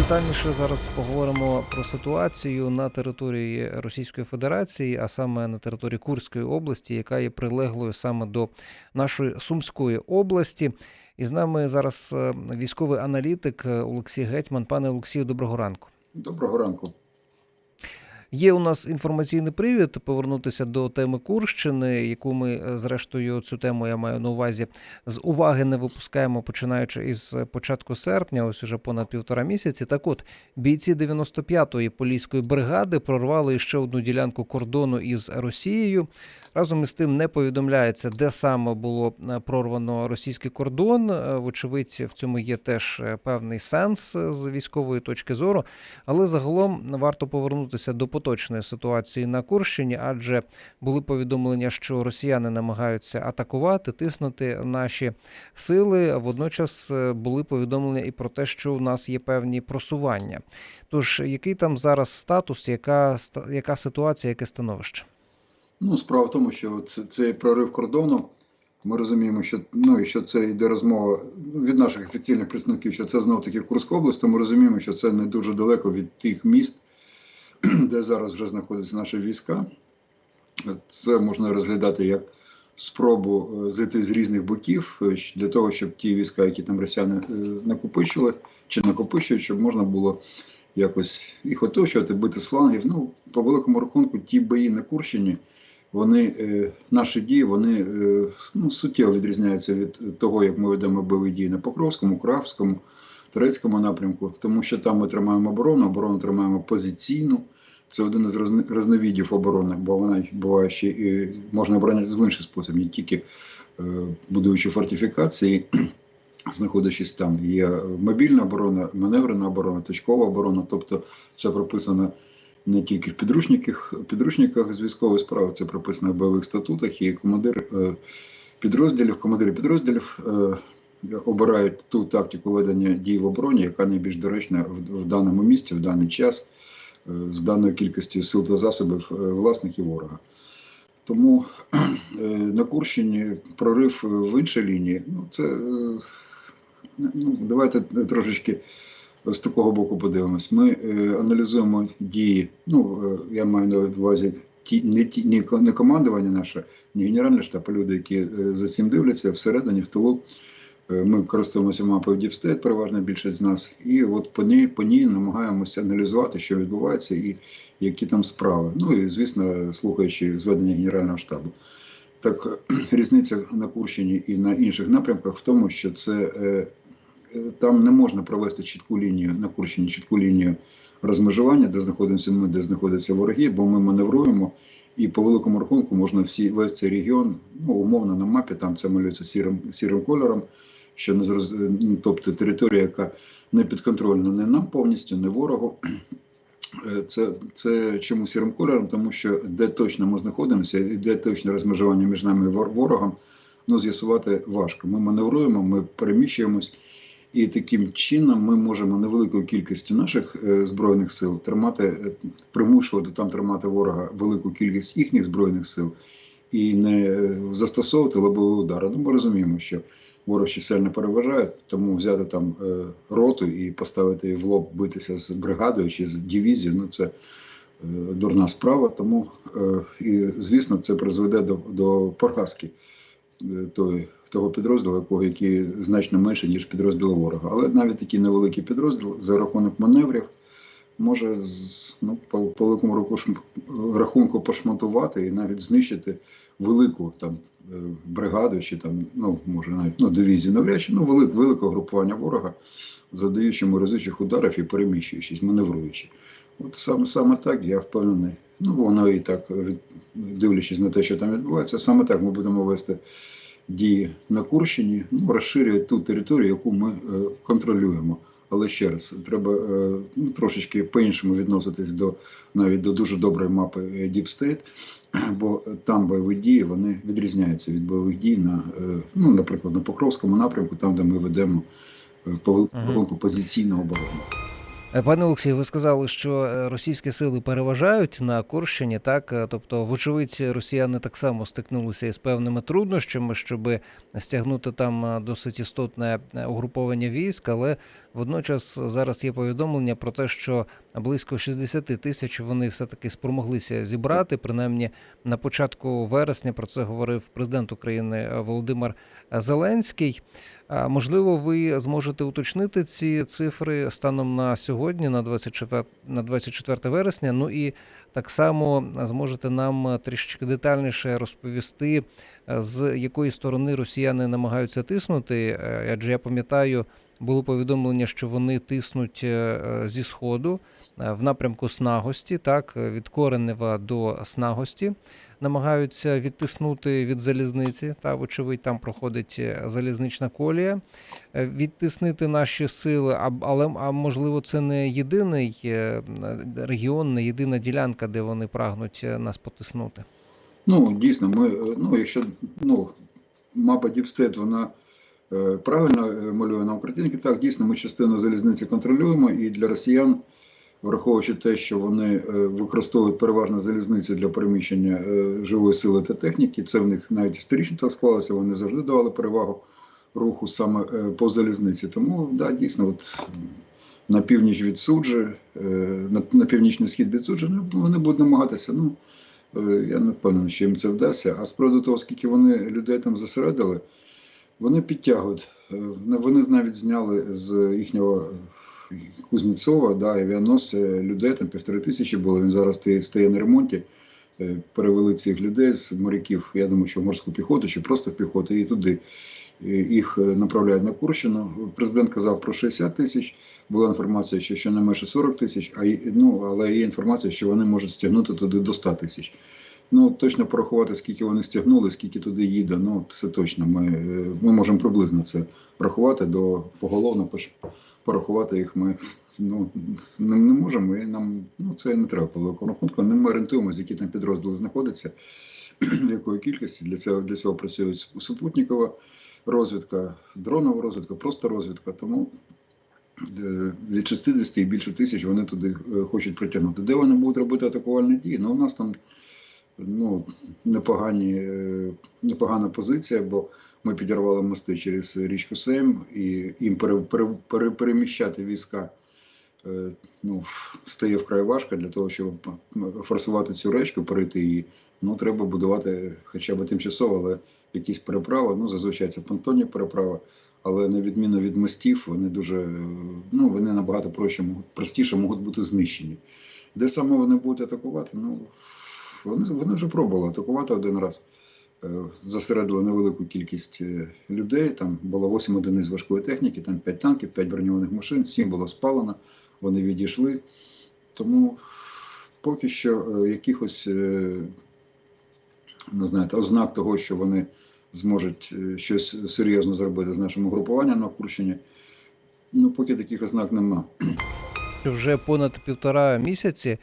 детальніше зараз поговоримо про ситуацію на території Російської Федерації, а саме на території Курської області, яка є прилеглою саме до нашої Сумської області. І з нами зараз е, військовий аналітик Олексій Гетьман. Пане Олексію, доброго ранку. Доброго ранку. Є у нас інформаційний привід повернутися до теми Курщини, яку ми е, зрештою цю тему я маю на увазі з уваги не випускаємо, починаючи із початку серпня, ось уже понад півтора місяці. Так, от бійці 95-ї поліської бригади прорвали ще одну ділянку кордону із Росією. Разом із тим не повідомляється, де саме було е, прорвано російський кордон. Е, Вочевидь, в цьому є теж е, певний сенс е, з військової точки зору. Але загалом варто повернутися до поточної ситуації на Курщині, адже були повідомлення, що росіяни намагаються атакувати, тиснути наші сили. Водночас е, були повідомлення і про те, що у нас є певні просування. Тож, який там зараз статус, яка, яка ситуація, яке становище? Ну, справа в тому, що це, цей прорив кордону. Ми розуміємо, що ну і що це йде розмова від наших офіційних представників, що це знов таки Курська область, то ми розуміємо, що це не дуже далеко від тих міст, де зараз вже знаходяться наші війська. Це можна розглядати як спробу е, зайти з різних боків е, для того, щоб ті війська, які там росіяни е, накопичили чи накопичують, щоб можна було якось їх оточувати, бити з флангів. Ну, по великому рахунку, ті бої на Курщині, вони, наші дії, вони ну, суттєво відрізняються від того, як ми ведемо бойові дії на Покровському, Куравському, Турецькому напрямку, тому що там ми тримаємо оборону, оборону тримаємо позиційну. Це один із різновидів оборони, бо вона буває ще і можна оборонятися в інший спосіб, не тільки е, будуючи фортифікації, знаходячись там. Є мобільна оборона, маневрена оборона, точкова оборона. Тобто це прописано не тільки в підручниках, підручниках з військової справи, це прописано в бойових статутах. І командир е, підрозділів, командири підрозділів е, обирають ту тактику ведення дій в обороні, яка найбільш доречна в, даному місці, в даний час, е, з даною кількістю сил та засобів е, власних і ворога. Тому е, на Курщині прорив в іншій лінії. Ну, це ну, давайте трошечки з такого боку подивимось. Ми аналізуємо дії. Ну, я маю на увазі ті, не, ті, не, командування наше, не генеральний штаб, а люди, які за цим дивляться всередині, в тилу. Е, Ми користуємося мапою Діпстейт, переважна більшість з нас, і от по ній, по ній намагаємося аналізувати, що відбувається і які там справи. Ну і звісно, слухаючи зведення Генерального штабу. Так, різниця на Курщині і на інших напрямках в тому, що це е, там не можна провести чітку лінію на Курщині, чітку лінію розмежування, де знаходимося ми, де знаходяться вороги, бо ми маневруємо. І по великому рахунку можна всі весь цей регіон, ну умовно на мапі, там це малюється сірим, сірим кольором, що не зроз... ну, тобто територія, яка не підконтрольна не нам повністю, не ворогу. Е, Це, це чому сірим кольором, тому що де точно ми знаходимося, і де точне розмежування між нами і ворогом, ну з'ясувати важко. Ми маневруємо, ми переміщуємось, і таким чином ми можемо невеликою кількістю наших е, збройних сил тримати, е, примушувати там тримати ворога велику кількість їхніх збройних сил і не е, застосовувати лобові удари. Ну, ми розуміємо, що ворог чисельно переважає, тому взяти там е, роту і поставити її в лоб битися з бригадою чи з дивізією, ну це е, дурна справа. Тому е, і звісно, це призведе до, до поразки того підрозділу, якого який значно менше, ніж підрозділ ворога. Але навіть такий невеликий підрозділ за рахунок маневрів. Може ну, по, по великому шм- рахунку пошматувати і навіть знищити велику там е, бригаду чи там, ну може навіть ну, дивізію навряд чи ну велик, велике групування ворога, задаючи разучих ударів і переміщуючись, маневруючи. От саме саме так я впевнений. Ну воно і так, дивлячись на те, що там відбувається, саме так ми будемо вести дії на Курщині, ну розширюють ту територію, яку ми е, контролюємо. Але ще раз, треба е, ну, трошечки по-іншому відноситись до навіть до дуже доброї мапи е, Deep State, бо там бойові дії вони відрізняються від бойових дій на, е, ну, наприклад, на Покровському напрямку, там, де ми ведемо е, по великому позиційну оборону. Е, Пане Олексію, ви сказали, що е, російські сили переважають на Курщині, так Е, тобто, вочевидь, росіяни так само стикнулися із певними труднощами, щоб стягнути там досить істотне угруповання військ, але водночас зараз є повідомлення про те, що близько 60 тисяч вони все таки спромоглися зібрати. Принаймні на початку вересня про це говорив президент України Володимир Зеленський. Можливо, ви зможете уточнити ці цифри станом на сьогодні, на 24, на 24 вересня. Ну і так само зможете нам трішечки детальніше розповісти, е, з якої сторони росіяни намагаються тиснути. Е, Адже я пам'ятаю, було повідомлення, що вони тиснуть е, зі сходу в напрямку Снагості, так від Коренева до Снагості. Намагаються відтиснути від залізниці. Та вочевидь, там проходить е, залізнична колія. Е, Відтиснити наші сили, але а можливо, це не єдиний е, регіон, не єдина ділянка, де вони прагнуть нас потиснути. Ну, дійсно, ми, ну, якщо ну, мапа Діпстейт, вона правильно малює нам картинки, так, дійсно, ми частину залізниці контролюємо, і для росіян, враховуючи те, що вони е, використовують переважно залізницю для переміщення е, живої сили та техніки, це в них навіть історично так склалося, вони завжди давали перевагу руху саме е, по залізниці. Тому, да, дійсно, от на північ від суджі, на, північний схід від суджі, ну, вони будуть намагатися. Ну, Я не впевнений, що їм це вдасться. А з приводу того, скільки вони людей там зосередили, вони підтягують. Вони навіть зняли з їхнього Кузнєцова, да, авіаносця людей, там півтори тисячі було. Він зараз стає, стає на ремонті. Е, Перевели цих людей з моряків, я думаю, що в морську піхоту чи просто в піхоту, і туди Е, їх е, направляють на Курщину. Президент казав про 60 тисяч. Була інформація, що щонайменше 40 тисяч, а ну, але є інформація, що вони можуть стягнути туди до 100 тисяч. Ну, точно порахувати, скільки вони стягнули, скільки туди їде, ну, це точно. Ми, е, ми можемо приблизно це рахувати до поголовно, порахувати їх ми ну, не, не можемо, і нам ну, це не треба по рахунку. Ми орієнтуємося, які там підрозділи знаходяться, в якої кількості. Для цього, для цього працює супутникова розвідка, дронова розвідка, просто розвідка. Тому е, від 60 і більше тисяч вони туди е, хочуть притягнути. Де вони будуть робити атакувальні дії? Ну, у нас там ну, непогані, е, непогана позиція, бо ми підірвали мости через річку Сейм, і їм пере, пере, пере, переміщати війська е, ну, стає вкрай важко для того, щоб форсувати цю речку, перейти її. Ну, треба будувати хоча б тимчасово, але якісь переправи. Ну, зазвичай це понтонні переправи, але на відміну від мостів, вони дуже е, ну, вони набагато проще, простіше можуть бути знищені. Де саме вони будуть атакувати? Ну, вони, вони вже пробували атакувати один раз. Е, Зосередили невелику кількість е, людей. Там було 8 одиниць важкої техніки, там 5 танків, 5 броньованих машин, 7 було спалено, вони відійшли. Тому поки що е, якихось ну, знаєте, ознак того, що вони зможуть щось серйозно зробити з нашим угрупуванням на Курщині, ну поки таких ознак нема. вже понад півтора місяці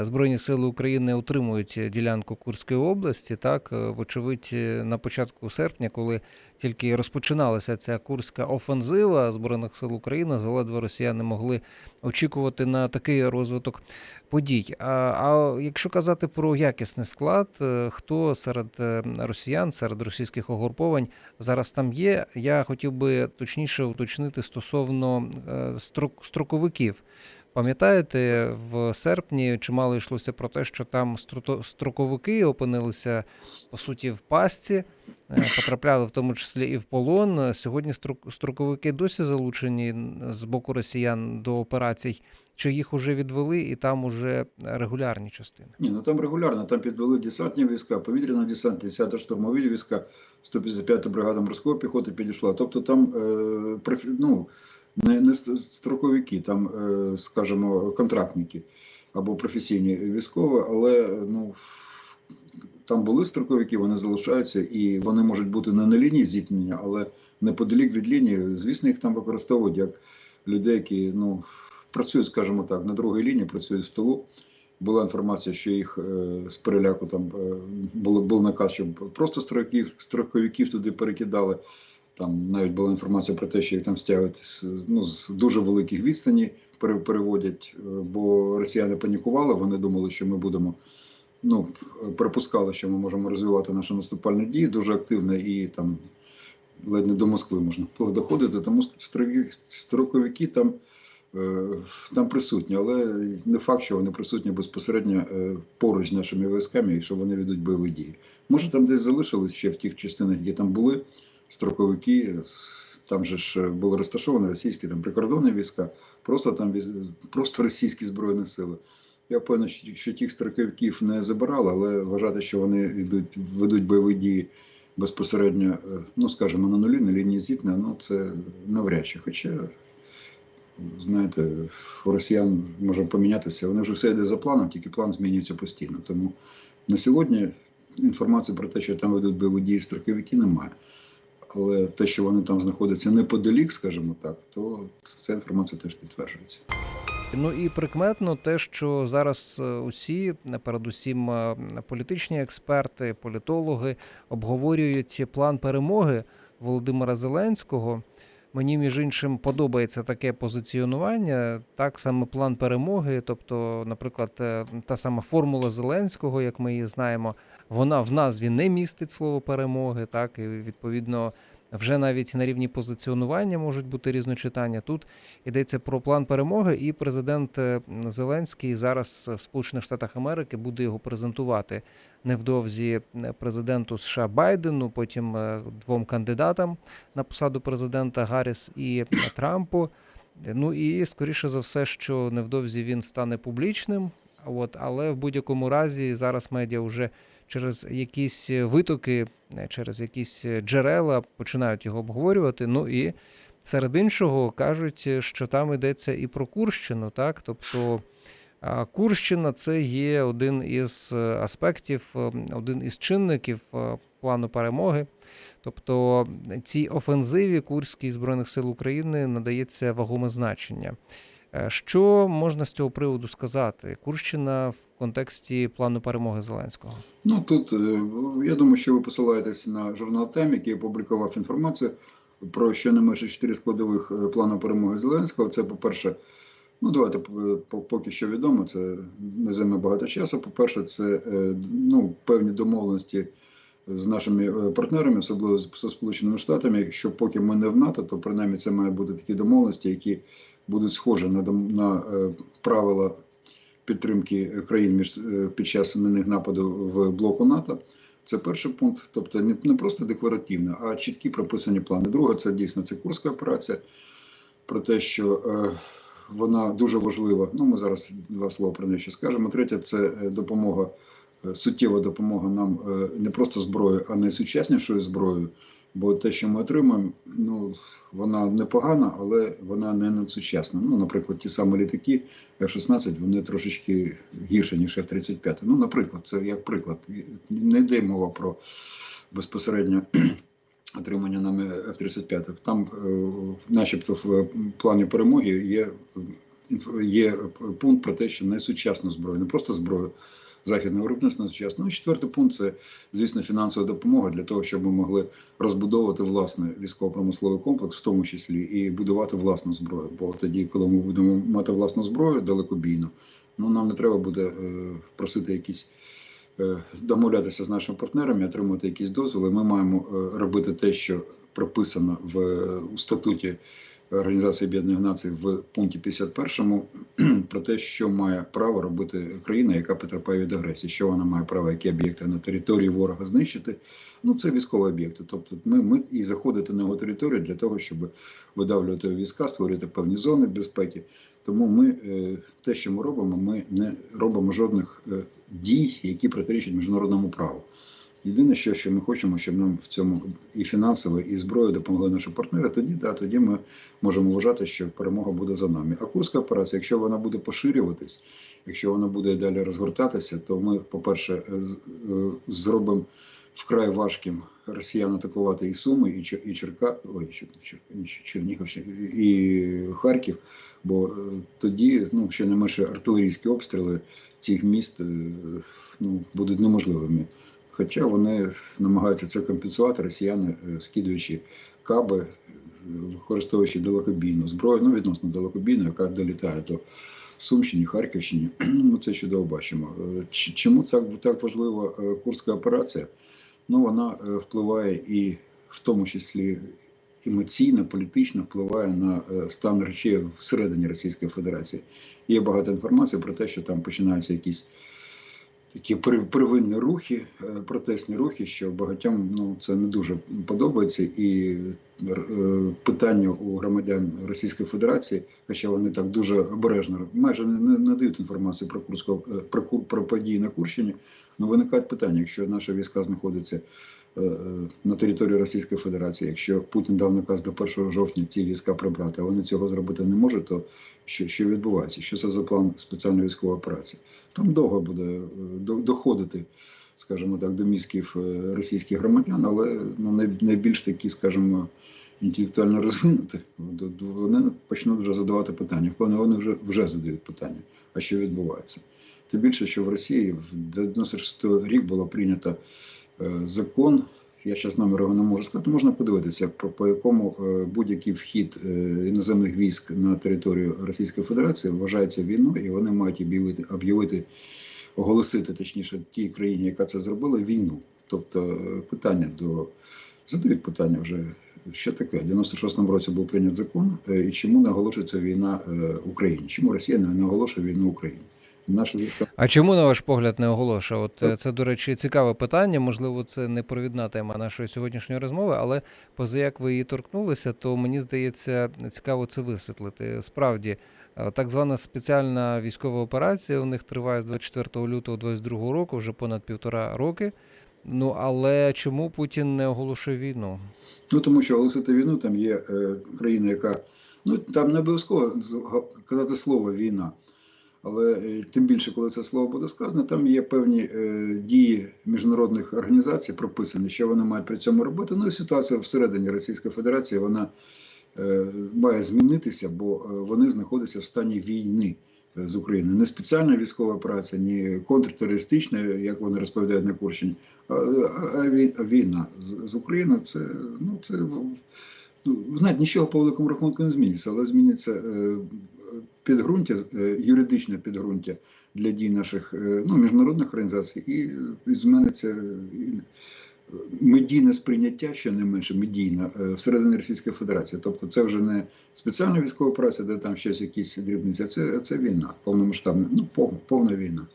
Збройні сили України утримують е, ділянку Курської області. Так, Е, вочевидь, е, на початку серпня, коли тільки розпочиналася ця курська офензива Збройних сил України, заледве росіяни могли очікувати на такий розвиток подій. А, а якщо казати про якісний склад, е, хто серед е, росіян, серед російських угруповань зараз там є, я хотів би точніше уточнити стосовно е, строк, строковиків. Пам'ятаєте, в серпні чимало йшлося про те, що там строковики опинилися по суті в пастці, е, потрапляли в тому числі і в полон. Сьогодні строк- строковики досі залучені з боку росіян до операцій, чи їх уже відвели, і там уже регулярні частини. Ні, ну там регулярно, там підвели десантні війська, повітряна десант, 10-та штурмові війська, 155-та бригада морської піхоти підійшла. Тобто там е, ну, не, не ст- строковики, там, е, скажімо, контрактники або професійні військові, але ну, там були строковики, вони залишаються, і вони можуть бути не на лінії зіткнення, але неподалік від лінії. Звісно, їх там використовують як людей, які ну, працюють, скажімо так, на другій лінії, працюють в тилу. Була інформація, що їх е, з переляку там е, було, був наказ, щоб просто строковиків, строковиків туди перекидали. Там навіть була інформація про те, що їх там стягують з, ну, з дуже великих відстані, переводять, е, бо росіяни панікували, вони думали, що ми будемо. Ну, припускали, що ми можемо розвивати наші наступальні дії дуже активно і там ледь не до Москви можна було доходити, тому строковики там, е, там присутні, але не факт, що вони присутні безпосередньо е, поруч з нашими військами і що вони ведуть бойові дії. Може, там десь залишились ще в тих частинах, де там були строковики, е, там же ж були розташовані російські там прикордонні війська, просто там просто російські збройні сили. Я певний, що, що тих строковиків не забирали, але вважати, що вони йдуть, ведуть бойові дії безпосередньо, е, ну скажімо, на нулі, на лінії зіткнення, ну це навряд чи. Хоча, знаєте, у росіян може помінятися, вони вже все йде за планом, тільки план змінюється постійно. Тому на сьогодні інформації про те, що там ведуть бойові дії строковики, немає. Але те, що вони там знаходяться неподалік, скажімо так, то ця інформація теж підтверджується. Ну і прикметно те, що зараз е, усі, е, передусім е, політичні експерти, політологи, обговорюють план перемоги Володимира Зеленського. Мені, між іншим, подобається таке позиціонування, так саме план перемоги. Тобто, наприклад, та сама формула Зеленського, як ми її знаємо, вона в назві не містить слово перемоги, так і відповідно. Вже навіть на рівні позиціонування можуть бути різночитання. Тут йдеться про план перемоги, і президент е, Зеленський зараз в Сполучених Штатах Америки буде його презентувати невдовзі е, президенту США Байдену, потім е, двом кандидатам на посаду президента Гарріс і Трампу. Ну і скоріше за все, що невдовзі він стане публічним. От, але в будь-якому разі зараз медіа вже через якісь витоки, е, через якісь джерела починають його обговорювати. Ну і серед іншого кажуть, що там йдеться і про Курщину, так тобто. Курщина це є один із е, аспектів, е, один із чинників е, плану перемоги. Тобто цій офензиві Курській Збройних сил України надається вагоме значення. Е, Що можна з цього приводу сказати? Курщина в контексті плану перемоги Зеленського. Ну тут е, я думаю, що ви посилаєтесь на журнал Тем, який опублікував інформацію про щонайменше чотири складових е, плану перемоги Зеленського. Це, по-перше, ну давайте по- поки що відомо, це не займе багато часу. По-перше, це ну, певні домовленості з нашими партнерами, особливо з Сполученими Штатами. Якщо поки ми не в НАТО, то принаймні це має бути такі домовленості, які будуть схожі на, на е, правила підтримки країн між е, під час на них нападу в блоку НАТО. Це перший пункт, тобто не, просто декларативно, а чіткі прописані плани. Друге, це дійсно це курська операція, про те, що е, вона дуже важлива. Ну, ми зараз два слова про неї ще скажемо. Третє, це допомога, суттєва допомога нам не просто зброєю, а найсучаснішою зброєю. Бо те, що ми отримуємо, ну вона непогана, але вона не надсучасна. Ну, наприклад, ті самі літаки F-16, вони трошечки гірше, ніж F-35. Ну, наприклад, це як приклад. Не йде мова про безпосередньо отримання нами F-35. Там, е, начебто, в плані перемоги є, е, є пункт про те, що найсучасну зброю, не просто зброю західного виробництва, сучасну. Ну, і четвертий пункт це, звісно, фінансова допомога для того, щоб ми могли розбудовувати власний військово-промисловий комплекс, в тому числі, і будувати власну зброю. Бо тоді, коли ми будемо мати власну зброю далекобійну, ну нам не треба буде е, просити якісь. е, Домовлятися з нашими партнерами, отримати якісь дозволи. Ми маємо е, робити те, що прописано в е, у статуті Організації Об'єднаних Націй в пункті 51 про те, що має право робити країна, яка потерпає від агресії, що вона має право, які об'єкти на території ворога знищити. Ну це військові об'єкти. Тобто, ми, ми і заходити на його територію для того, щоб видавлювати війська, створювати певні зони безпеки. Тому ми е, те, що ми робимо, ми не робимо жодних е, дій, які протирічать міжнародному праву. Єдине, що, що ми хочемо, щоб нам в цьому і фінансово, і зброю допомогли наші партнери, тоді да, тоді ми можемо вважати, що перемога буде за нами. А Курська операція, якщо вона буде поширюватись, якщо вона буде далі розгортатися, то ми, по-перше, з- е, зробимо вкрай важким росіян атакувати і Суми, і, і Черка, ой, Чер, Чер, ні, і Харків. Бо е, тоді ну, щонайменше артилерійські обстріли цих міст е, ну, будуть неможливими. Хоча вони намагаються це компенсувати, росіяни, е, скидуючи каби, е, використовуючи далекобійну зброю, ну відносно далекобійну, яка долітає до Сумщині, Харківщині. Ми це чудово бачимо. Е, Чому так, так важлива курська операція? Ну, вона впливає і в тому числі емоційно, політично впливає на стан речей всередині Російської Федерації. Є багато інформації про те, що там починаються якісь такі первинні рухи, е, протестні рухи, що багатьом ну, це не дуже подобається. І е, питання у громадян Російської Федерації, хоча вони так дуже обережно, майже не, не, надають інформацію про, Курську, е, про, про події на Курщині, ну виникають питання, якщо наші війська знаходяться е, на території Російської Федерації, якщо Путін дав наказ до 1 жовтня ці війська прибрати, а вони цього зробити не можуть, то що, що відбувається? Що це за план спеціальної військової операції? Там довго буде е, доходити, скажімо так, до мізків е, російських громадян, але ну, найбільш такі, скажімо, інтелектуально розвинуті, вони почнуть вже задавати питання. Впевнено, вони вже, вже задають питання, а що відбувається. Тим більше, що в Росії в 96 рік було прийнято е, закон. Я зараз номер його не можу сказати. Можна подивитися, по, по якому е, будь-який вхід е, іноземних військ на територію Російської Федерації вважається війною, і вони мають об'явити, об'явити, оголосити точніше тій країні, яка це зробила, війну. Тобто е, питання до задають питання вже. Що таке? В 96-му році був прийнят закон, е, і чому не оголошується війна е, Україні? Чому Росія не оголошує війну Україні? Наші війська А чому, на ваш погляд, не оголошує? От е, це, до речі, цікаве питання. Можливо, це не провідна тема нашої сьогоднішньої розмови, але поза як ви її торкнулися, то мені здається цікаво це висвітлити. Справді, е, так звана спеціальна військова операція у них триває з 24 лютого 2022 року, вже понад півтора роки. Ну але чому Путін не оголошує війну? Ну тому що оголосити війну там є е, країна, яка ну там не обов'язково казати слово війна. Але е, тим більше, коли це слово буде сказано, там є певні е, дії міжнародних організацій прописані, що вони мають при цьому робити. Ну і ситуація всередині Російської Федерації вона е, має змінитися, бо вони знаходяться в стані війни з Україною. Не спеціальна військова операція, ні контртерористична, як вони розповідають на Курщині, а, війна з, Україною це ну це ви знаєте, нічого по великому рахунку не зміниться, але зміниться е, підґрунтя, е, юридичне підґрунтя для дій наших е, ну, міжнародних організацій, і, зміниться медійне сприйняття, що не менше медійне, всередині Російської Федерації. Тобто це вже не спеціальна військова операція, де там щось якісь дрібниці, а це, це війна, повномасштабна, ну, повна, повна війна.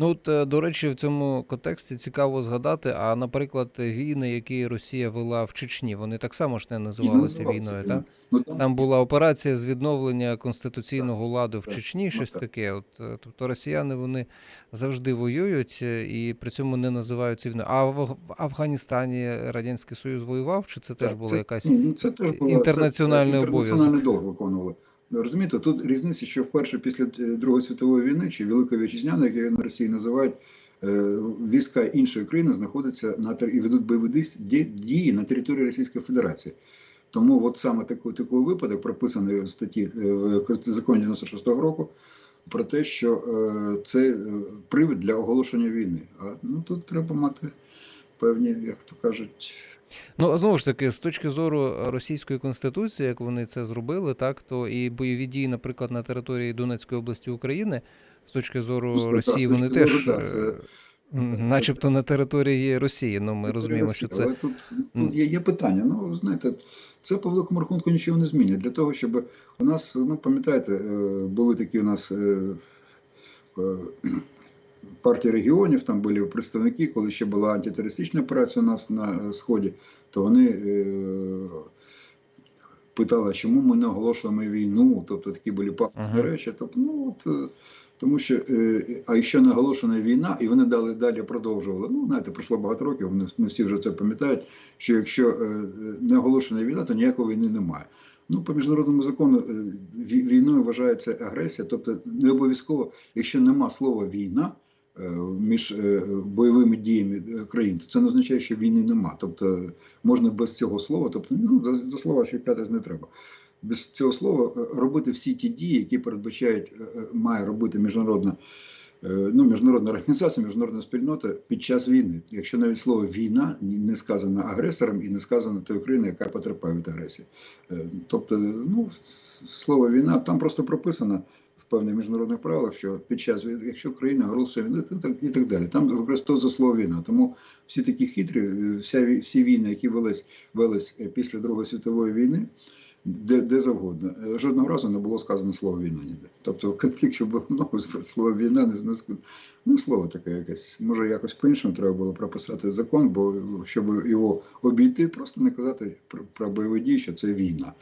Ну, от, е, до речі, в цьому контексті цікаво згадати. А, наприклад, війни, які Росія вела в Чечні, вони так само ж не називалися війною, так? Ну, там, Там була операція з відновлення конституційного ладу в так, Чечні, ну, щось таке. От, е, тобто росіяни вони завжди воюють е, і при цьому не називають це війною. А в Афганістані Радянський Союз воював, чи це теж була це, якась інтернаціональний це, обов'язок? інтернаціональний долг виконували. Ну, Розумієте, тут різниця, що вперше після е, Другої світової війни чи Великої Вітчизняної, як на Росії називають, е, війська іншої країни знаходяться на і ведуть бойові дії на території Російської Федерації. Тому от саме такий, такий випадок прописаний в статті е, в законі 96-го року про те, що це привід для оголошення війни. А ну тут треба мати певні, як то кажуть, Ну, а знову ж таки, з точки зору російської конституції, як вони це зробили, так то і бойові дії, наприклад, на території Донецької області України, з точки зору Ну, Росії, точки вони теж, це- е, це- начебто, на території Росії. Ну, ми розуміємо, що це Але тут, тут є, є питання. Ну, знаєте, це по великому рахунку нічого не змінить. Для того, щоб у нас, ну пам'ятаєте, е, були такі у нас е, е, партії регіонів, там були представники, коли ще була антитерористична операція у нас на е, Сході, то вони. е, Питали, чому ми не оголошуємо війну, тобто такі були пафосні Ага. речі. Тобто, ну от е, тому що, а якщо не оголошена війна, і вони далі далі продовжували. Ну, знаєте, пройшло багато років, не, не всі вже це пам'ятають. Що якщо не оголошена війна, то ніякої війни немає. Ну, по міжнародному закону війною вважається агресія, тобто не обов'язково, якщо нема слова війна між е, бойовими діями е, країн, то це не означає, що війни нема. Тобто можна без цього слова, тобто ну, за, за слова чіплятись не треба. Без цього слова е, робити всі ті дії, які передбачають, е, е, має робити міжнародна е, ну, міжнародна організація, міжнародна спільнота під час війни. Якщо навіть слово війна не сказано агресором і не сказано тою країною, яка потерпає від агресії. Е, Тобто, ну, слово війна там просто прописано в певних міжнародних правилах, що під час війни, якщо країна то так і так далі. Там використовується слово війна. Тому всі такі хитрі, е, вся всі війни, які велись, велись е, після Другої світової війни. Де, де завгодно. Жодного разу не було сказано слово війна ніде. Тобто конфлікт, що було ну, слово війна, не не ну, слово таке якесь. Може, якось по-іншому треба було прописати закон, бо щоб його обійти, просто не казати про, про бойові дії, що це війна.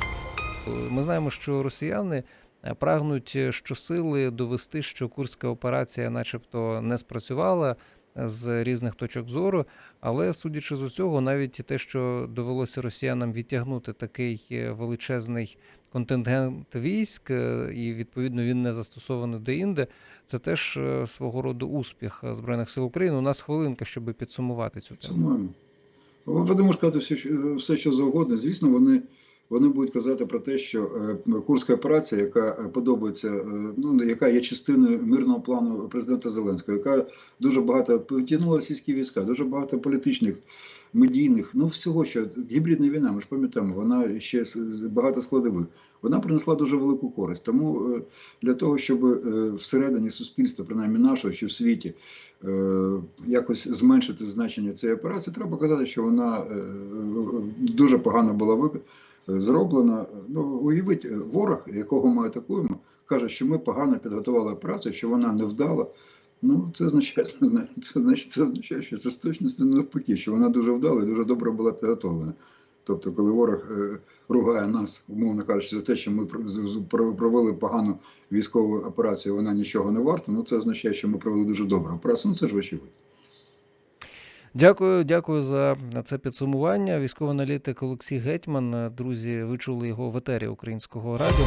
Ми знаємо, що росіяни е, прагнуть е, щосили довести, що курська операція, начебто, не спрацювала з різних точок зору. Але судячи з усього, навіть те, що довелося росіянам відтягнути такий е, величезний контингент військ, е, і відповідно він не застосований деінде, це теж е, свого роду успіх збройних сил України. У нас хвилинка, щоб підсумувати цю тему. маємо. Ви можете сказати все, що завгодно. Звісно, вони, вони будуть казати про те, що е, Курська операція, яка е, подобається, е, ну, яка є частиною мирного плану президента Зеленського, яка дуже багато потягнула російські війська, дуже багато політичних, медійних, ну всього, що гібридна війна, ми ж пам'ятаємо, вона ще багато складових. Вона принесла дуже велику користь. Тому для того, щоб всередині суспільства, принаймні нашого, чи в світі, якось зменшити значення цієї операції, треба казати, що вона дуже погано була вик- зроблена. Ну, уявіть, ворог, якого ми атакуємо, каже, що ми погано підготували операцію, що вона не вдала. Ну, це означає, це значить, це означає, що це з точності навпаки, що вона дуже вдала і дуже добре була підготовлена. Тобто, коли ворог е, ругає нас, умовно кажучи, за те, що ми провели погану військову операцію, вона нічого не варта, ну це означає, що ми провели дуже добру операцію. Ну це ж очевидно. Дякую, дякую за це підсумування. Військовий аналітик Олексій Гетьман. Друзі, ви чули його в етері українського радіо.